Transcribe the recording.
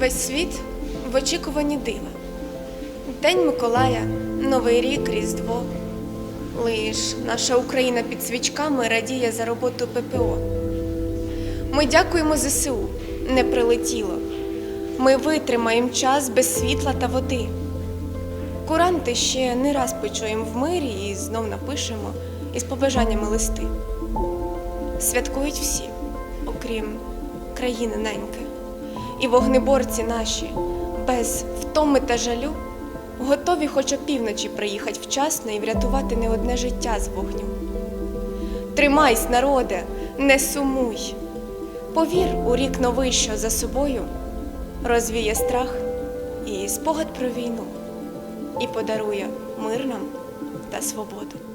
Весь світ в очікуванні дива. День Миколая, Новий рік, Різдво. Лиш наша Україна під свічками радіє за роботу ППО. Ми дякуємо ЗСУ, не прилетіло. Ми витримаємо час без світла та води. Куранти ще не раз почуємо в мирі і знов напишемо із побажаннями листи. Святкують всі, окрім країни неньки. І вогнеборці наші, без втоми та жалю, готові хоч опівночі приїхати вчасно і врятувати не одне життя з вогню. Тримайсь, народе, не сумуй. Повір у рік новий, що за собою розвіє страх і спогад про війну, і подарує мир нам та свободу.